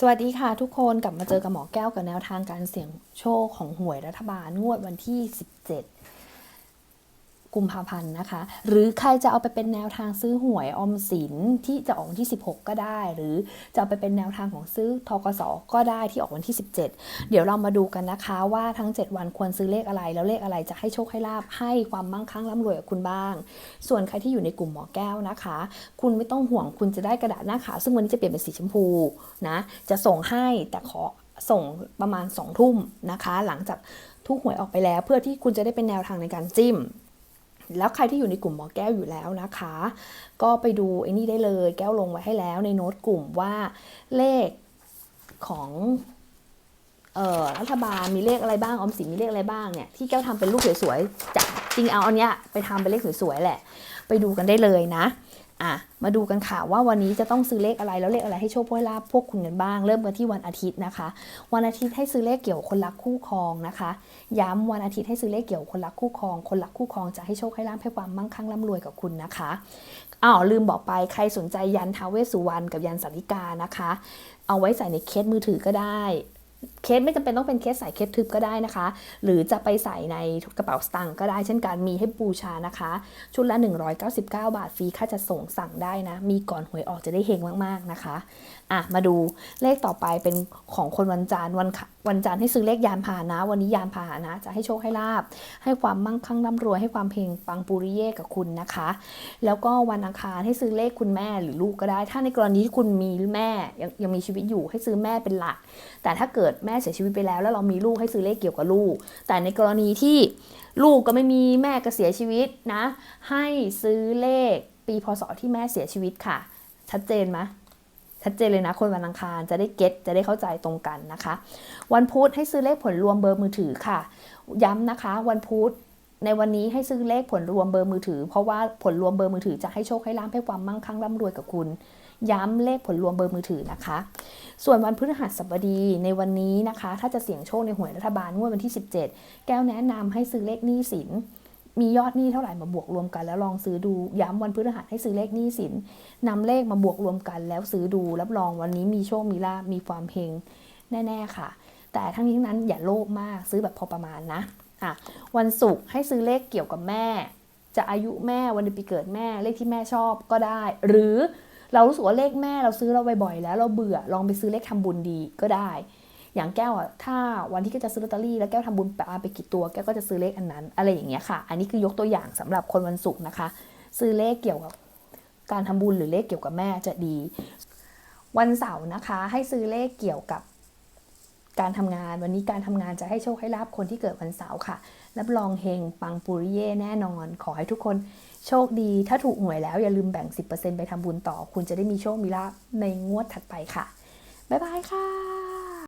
สวัสดีค่ะทุกคนกลับมาเจอกับหมอแก้วกับแนวทางการเสี่ยงโชคของหวยรัฐบาลงวดวันที่ 17 กุมภาพันธ์นะคะ หรือใครจะเอาไปเป็นแนวทางซื้อหวยออมสินที่จะออกวันที่ 16 ก็ได้ หรือจะเอาไปเป็นแนวทางของซื้อทกสก็ได้ที่ออกวันที่ 17 เดี๋ยวเรามาดูกันนะคะว่าทั้ง 7 วันควรซื้อเลขอะไร แล้วเลขอะไรจะให้โชคให้ลาบให้ความมั่งคั่งร่ำรวยกับคุณบ้าง ส่วนใครที่อยู่ในกลุ่มหมอแก้วนะคะ คุณไม่ต้องห่วงคุณจะได้กระดาษหน้าขาวซึ่งวันนี้จะเปลี่ยนเป็นสีชมพูนะจะส่งให้แต่ขอส่งประมาณ2องทุ่มนะคะ หลังจากทุกหวยออกไปแล้ว เพื่อที่คุณจะได้เป็นแนวทางในการจิ้ม แล้วใครที่อยู่ในกลุ่มหมอแก้วอยู่แล้วนะคะ ก็ไปดูไอ้นี่ได้เลยแก้วลงไว้ให้แล้วในโน้ตกลุ่มว่าเลขของเอ่อรัฐบาลมีเลขอะไรบ้างออมสินมีเลขอะไรบ้างเนี่ยที่แก้วทำเป็นรูปสวยๆจากจริงเอาอันเนี้ยไปทำเป็นเลขสวยๆแหละ ไปดูกันได้เลยนะ อะมาดูกันค่ะว่าวันนี้จะต้องซื้อเลขอะไรแล้วเลขอะไรให้โชคให้ลาบพวกคุณกันบ้าง เริ่มกันที่วันอาทิตย์นะคะ วันอาทิตย์ให้ซื้อเลขเกี่ยวคนรักคู่ครองนะคะ ย้ำวันอาทิตย์ให้ซื้อเลขเกี่ยวคนรักคู่ครอง คนรักคู่ครองจะให้โชคให้ลาบให้ความมั่งคั่งร่ำรวยกับคุณนะคะอ้าวลืมบอกไปใครสนใจยันท้าวเวสสุวรรณกับยันสันติกานะคะ เอาไว้ใส่ในเคสมือถือก็ได้ เคสไม่จำเป็นต้องเป็นเคสใส่เคสทึบก็ได้นะคะ หรือจะไปใส่ในกระเป๋าสตางค์ก็ได้เช่นกันมีให้บูชานะคะ ชุดละ 199 บาทฟรีค่าจะส่งสั่งได้นะ มีก่อนหวยออกจะได้เฮงมากๆนะคะ อะ มาดูเลขต่อไปเป็นของคนวันจันทร์วันวันจันทร์ให้ซื้อเลขยานพาหนะ วันนี้ยานพาหนะ จะให้โชคให้ลาบ ให้ความมั่งคั่งร่ำรวยให้ความเพลงปังปุริเย่กับคุณนะคะ แล้วก็วันอังคารให้ซื้อเลขคุณแม่หรือลูกก็ได้ ถ้าในกรณีที่คุณมีแม่ยังยังมีชีวิตอยู่ให้ซื้อแม่เป็นหลัก แต่ถ้าเกิดแม่เสียชีวิตไปแล้ว แล้วเรามีลูกให้ซื้อเลขเกี่ยวกับลูก แต่ในกรณีที่ลูกก็ไม่มีแม่ก็เสียชีวิตนะ ให้ซื้อเลขปีพศที่แม่เสียชีวิตค่ะ ชัดเจนไหมชัดเจนเลยนะคนวันอังคารจะได้เก็ตจะได้เข้าใจตรงกันนะคะ วันพุธให้ซื้อเลขผลรวมเบอร์มือถือค่ะ ย้ำนะคะ วันพุธ ในวันนี้ให้ซื้อเลขผลรวมเบอร์มือถือ เพราะว่าผลรวมเบอร์มือถือจะให้โชคให้ลาภให้ความมั่งคั่งร่ำรวยกับคุณ ย้ำเลขผลรวมเบอร์มือถือนะคะ ส่วนวันพฤหัสบดีในวันนี้นะคะ ถ้าจะเสี่ยงโชคในหวยรัฐบาลงวดวันที่ 17 แก้วแนะนำให้ซื้อเลขหนี้สินมียอดหนี้เท่าไหร่มาบวกรวมกันแล้วลองซื้อดูย้ำวันพฤหัสให้ซื้อเลขหนี้สินนำเลขมาบวกรวมกันแล้วซื้อดูรับรองวันนี้มีโชคมีลาภมีความเฮงแน่ ๆ ค่ะ แต่ทั้งนี้ทั้งนั้นอย่าโลภมากซื้อแบบพอประมาณนะ อะวันศุกร์ให้ซื้อเลขเกี่ยวกับแม่ จะอายุแม่วันเดือนปีเกิดแม่เลขที่แม่ชอบก็ได้ หรือเรารู้สึกว่าเลขแม่เราซื้อเราบ่อยๆแล้วเราเบื่อลองไปซื้อเลขทำบุญดีก็ได้ อย่างแก้วอะถ้าวันที่แก็จะซื้อลอตเตอรี่แล้วแก้วทำบุญไปไปกี่ตัวแก้วก็จะซื้อเลขอันนั้น อะไรอย่างเงี้ยค่ะ อันนี้คือยกตัวอย่างสำหรับคนวันศุกร์นะคะ ซื้อเลขเกี่ยวกับการทำบุญหรือเลขเกี่ยวกับแม่จะดี วันเสาร์นะคะ ให้ซื้อเลขเกี่ยวกับ การทำงานวันนี้การทำงานจะให้โชคให้ลาบคนที่เกิดวันเสาร์ค่ะรับรองเฮงปังปุริเย่แน่นอน ขอให้ทุกคนโชคดี ถ้าถูกหวยแล้วอย่าลืมแบ่ง 10%ไปทำบุญต่อ คุณจะได้มีโชคมีลาบในงวดถัดไปค่ะ บ๊ายบายค่ะ